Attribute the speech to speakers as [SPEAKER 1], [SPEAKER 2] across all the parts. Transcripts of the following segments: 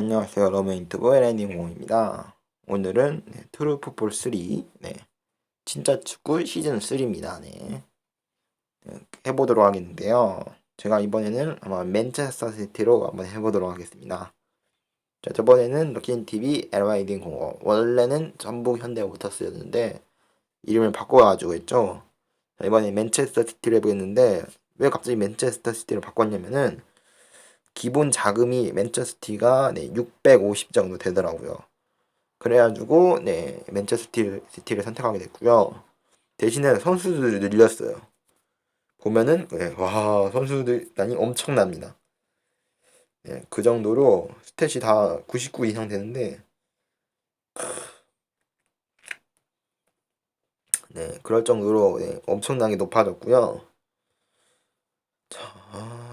[SPEAKER 1] 안녕하세요. 러브 인터브 LND 공입니다. 오늘은 네, 트루풋볼 3 네, 진짜 축구 시즌 3입니다. 네. 네, 해보도록 하겠는데요. 제가 이번에는 아마 맨체스터 시티로 한번 해보도록 하겠습니다. 자, 저번에는 럭키TV LYD 공어 원래는 전북 현대 오터스였는데 이름을 바꿔가지고 했죠. 자, 이번에 맨체스터 시티를 해보겠는데 왜 갑자기 맨체스터 시티를 바꿨냐면은 기본 자금이 맨체스티가 네, 650 정도 되더라고요. 그래가지고 네 맨체스티를 선택하게 됐고요. 대신에 선수들을 늘렸어요. 보면은 네, 와 선수들 단이 엄청납니다. 네, 그 정도로 스탯이 다 99 이상 되는데 네 그럴 정도로 네, 엄청나게 높아졌고요. 자.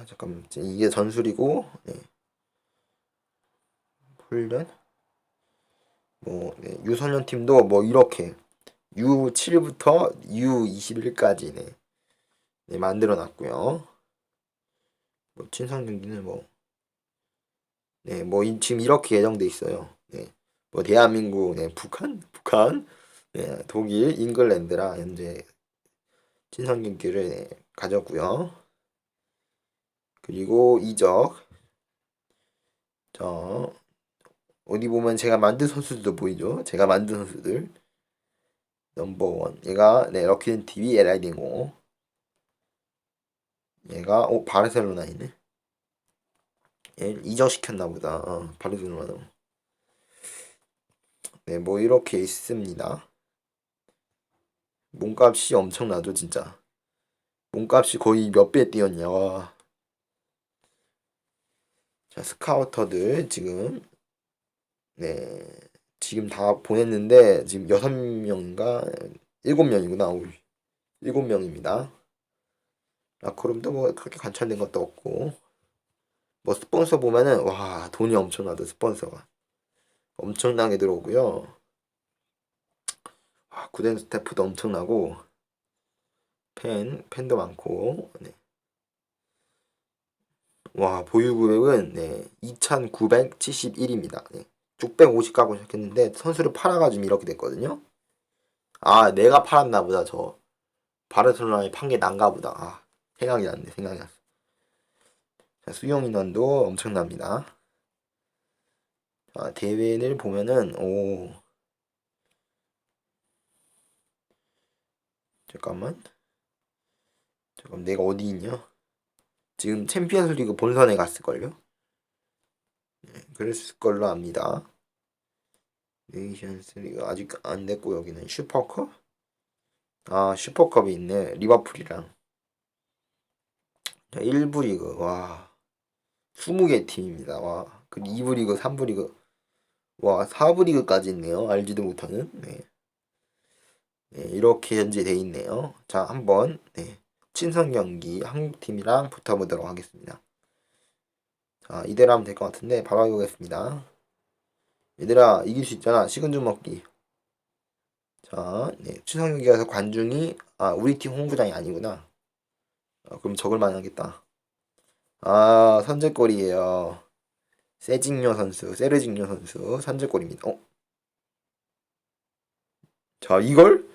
[SPEAKER 1] 잠깐만 이게 전술이고 네. 훈련 뭐 네. 유소년 팀도 뭐 이렇게 U7부터 U21까지 네. 네 만들어 놨고요. 뭐 친선 경기는 뭐 네, 뭐 지금 이렇게 예정돼 있어요. 네. 뭐 대한민국, 네, 북한, 북한, 네, 독일, 잉글랜드라 현재 친선 경기를 네, 가졌고요. 그리고 이적. 자, 어디 보면 제가 만든 선수들도 보이죠? 제가 만든 선수들. 넘버원. 얘가, 네, 럭키는 TV LID고. 얘가, 오, 바르셀로나이네. 얘 이적시켰나 보다. 어, 바르셀로나로. 네, 뭐 이렇게 있습니다. 몸값이 엄청나죠, 진짜. 몸값이 거의 몇 배 뛰었냐. 와. 자, 스카우터들 지금 네 지금 다 보냈는데 지금 여섯 명인가 일곱 명이구나 오, 일곱 명입니다. 라커룸도 뭐 그렇게 관찰된 것도 없고 뭐 스폰서 보면은 와 돈이 엄청나다 스폰서가 엄청나게 들어오고요. 와, 구된 스태프도 엄청나고 팬 팬도 많고 네. 와 보유금액은 네, 2,971입니다. 네, 650 가고 시작했는데 선수를 팔아가지고 이렇게 됐거든요. 아 내가 팔았나 보다 저 바르셀로나에 판 게 난가 보다. 아 생각이 났네 생각이 났어. 자, 수용 인원도 엄청납니다. 자, 대회를 보면은 오 잠깐만 잠깐 내가 어디 있냐? 지금 챔피언스 리그 본선에 갔을걸요? 네, 그랬을 걸로 압니다. 네이션스 리그 아직 안 됐고 여기는 슈퍼컵? 아 슈퍼컵이 있네 리버풀이랑 자 1부 리그 와 20개 팀입니다 와그 2부 리그 3부 리그 와 4부 리그까지 있네요 알지도 못하는 네. 네 이렇게 현재 돼 있네요 자 한번 네. 친선 경기 한국 팀이랑 붙어보도록 하겠습니다. 자, 이대로 하면 될 것 같은데 바로 해보겠습니다. 얘들아 이길 수 있잖아. 식은 죽 먹기. 자, 네, 친선 경기에서 관중이 아 우리 팀 홍구장이 아니구나. 아, 그럼 적을 만하겠다. 아 선제골이에요. 세징요 선수, 세르징요 선수 선제골입니다. 어? 자 이걸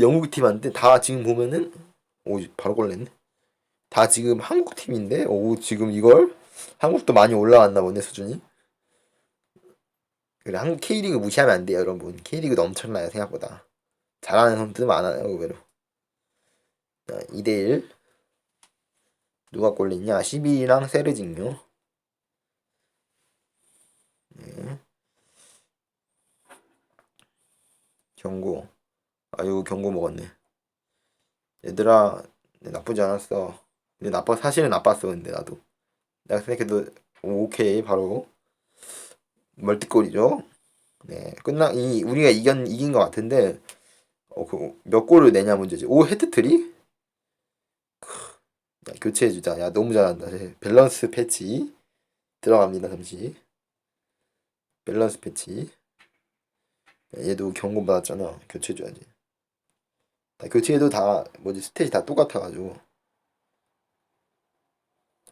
[SPEAKER 1] 영국 팀한테 다 지금 보면은 오 바로 걸렸네. 다 지금 한국 팀인데 오 지금 이걸 한국도 많이 올라왔나 보네 수준이. 그래 한국 K리그 무시하면 안 돼요 여러분. K리그도 엄청나요 생각보다. 잘하는 선수들 많아요 의외로. 2대1 누가 골렸냐 12랑 세르징요 네. 경고 아유 경고 먹었네 얘들아 나쁘지 않았어. 근데 나빠 사실은 나빴어 근데 나도. 내가 생각해도 오케이 바로. 멀티골이죠? 네 끝나 이 우리가 이긴 이긴 것 같은데 어, 그, 몇 골을 내냐 문제지. 오 헤트트리 야, 교체해주자. 야 너무 잘한다. 밸런스 패치. 들어갑니다 잠시. 밸런스 패치. 얘도 경고 받았잖아. 교체해줘야지 교체해도 다 뭐지 스탯이 다 똑같아가지고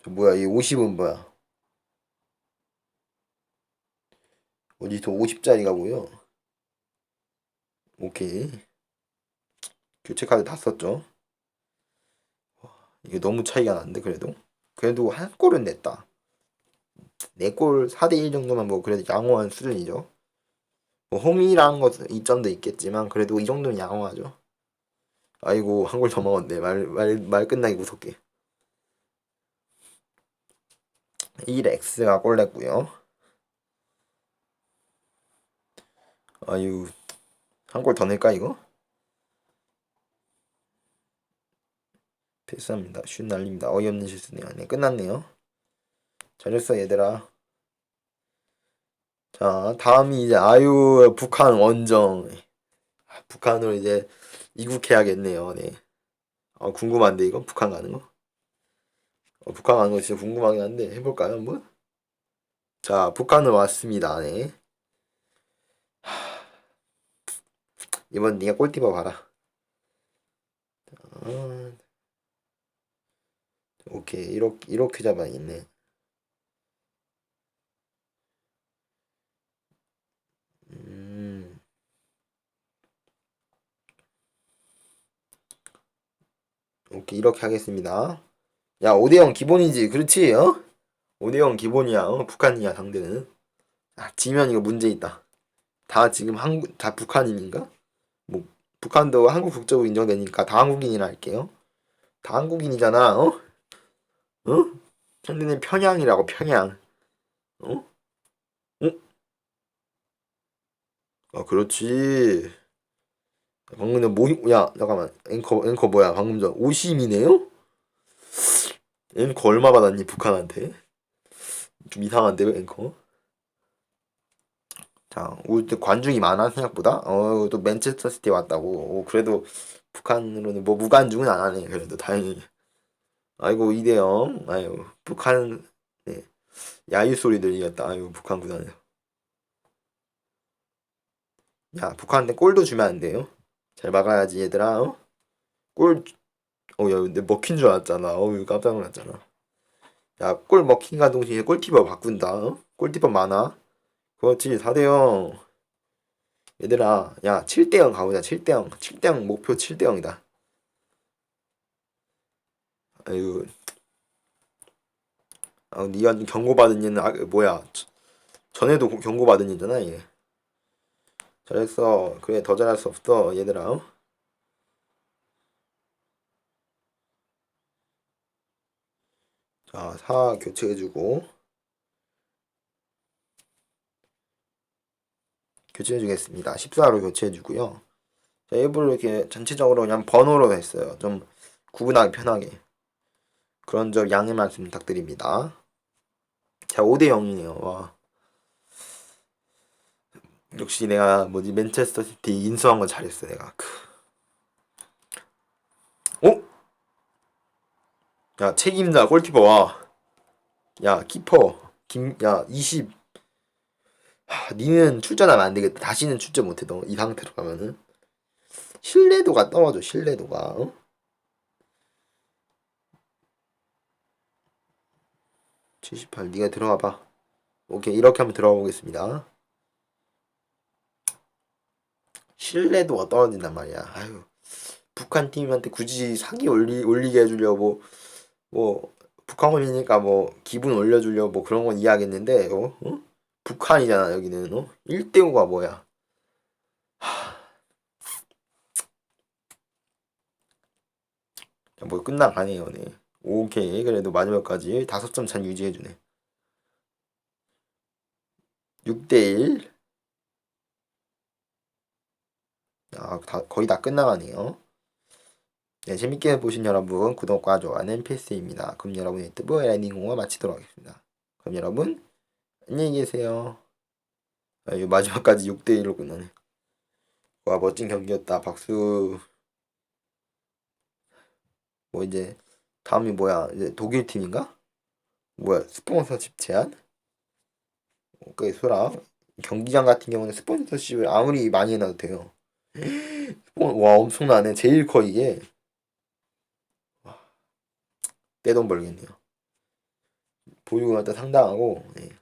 [SPEAKER 1] 저 뭐야 이 50은 뭐야 어디서 50짜리가 보여? 오케이. 교체 카드 다 썼죠. 와, 이게 너무 차이가 나는데 그래도 그래도 한 골은 냈다. 네골 4대1 정도면 뭐 그래도 양호한 수준이죠. 뭐 홈이라는 것은 이점도 있겠지만 그래도 이 정도는 양호하죠. 아이고 한 골 더 먹었네. 말 말 말 끝나기 무섭게. 1x가 골 냈고요. 아유 한 골 더 낼까 이거? 패스합니다. 슛 날립니다. 어이없는 실수네요. 네 끝났네요. 잘했어 얘들아. 자 다음이 이제 아유 북한 원정. 아, 북한으로 이제 이국해야겠네요. 네. 아 궁금한데 이거 북한 가는 거? 어, 북한 가는 거 진짜 궁금하긴 한데 해볼까요 한번? 자 북한으로 왔습니다. 네. 하... 이번 네가 골키퍼 봐라. 아... 오케이 이렇게 이렇게 잡아야겠네. 오케이 이렇게 하겠습니다. 야 5대0 기본이지 그렇지 어? 5대0 기본이야 어? 북한이야 상대는. 아 지면 이거 문제 있다. 다 지금 한국 다 북한인인가? 뭐 북한도 한국 국적으로 인정되니까 다 한국인이라 할게요. 다 한국인이잖아 어? 어? 상대는 평양이라고 평양. 어? 어? 아 그렇지. 방금 전 뭐, 야 잠깐만 앵커 앵커 뭐야 방금 전 오심이네요? 앵커 얼마 받았니 북한한테? 좀 이상한데요 앵커? 자, 올 때 관중이 많아 생각보다. 어, 또 맨체스터 시티 왔다고. 오, 그래도 북한으로는 뭐 무관중은 안 하네. 그래도 다행히. 아이고 2대0. 아유 북한 네. 야유 소리 들리겠다. 아유 북한 구단에. 야 북한한테 골도 주면 안 돼요. 잘 막아야지 얘들아. 어? 골. 어 야 근데 먹힌 줄 알았잖아. 어우 깜짝 놀랐잖아. 야 골 먹힌과 동시에 골키퍼 바꾼다. 어? 골키퍼 많아. 그렇지 4대0. 얘들아 야 7대0 가보자 7대0 7대0 목표 7대0이다 아유 아 니가 경고받은 얘는 아, 뭐야 전에도 경고받은 얘잖아 얘 잘했어 그래 더 잘할 수 없어 얘들아 어? 자4 교체해주고 교체해주겠습니다 14로 교체해주고요 자 일부러 이렇게 전체적으로 그냥 번호로 했어요 좀 구분하기 편하게 그런 점 양해 말씀 부탁드립니다. 자, 5대 0이네요. 와. 역시 내가 뭐지 맨체스터 시티 인수한 건 잘했어 내가. 어? 야 책임자 골키퍼 와. 야 키퍼 김야 20. 하, 니는 출전하면 안 되겠다. 다시는 출전 못해 너 이 상태로 가면은 신뢰도가 떨어져 신뢰도가. 어? 78 네가 들어가 봐 오케이 이렇게 한번 들어가 보겠습니다 신뢰도가 떨어진단 말이야 아유 북한 팀한테 굳이 사기 올리, 올리게 해주려고 뭐 북한군이니까 뭐 기분 올려주려고 뭐 그런 건 이해하겠는데 어? 어? 북한이잖아 여기는 어? 1대5가 뭐야 하... 뭐 끝나가네요 네. 오케이 그래도 마지막까지 다섯 점 잘 유지해주네 6대1 아, 다, 거의 다 끝나가네요 네, 재밌게 보신 여러분 구독과 좋아요는 필수입니다 그럼 여러분 유튜브 라이딩 공화 마치도록 하겠습니다 그럼 여러분 안녕히 계세요 아, 마지막까지 6대1로 끝나네 와 멋진 경기였다 박수 뭐 이제 다음이 뭐야? 이제 독일 팀인가? 뭐야? 스폰서십 제한? 오케이 소라 경기장 같은 경우는 스폰서십을 아무리 많이 해놔도 돼요. 와 엄청나네. 제일 커 이게. 떼돈 벌겠네요. 보유가 일단 상당하고. 네. 자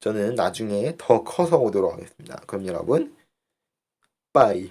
[SPEAKER 1] 저는 나중에 더 커서 오도록 하겠습니다. 그럼 여러분, 빠이.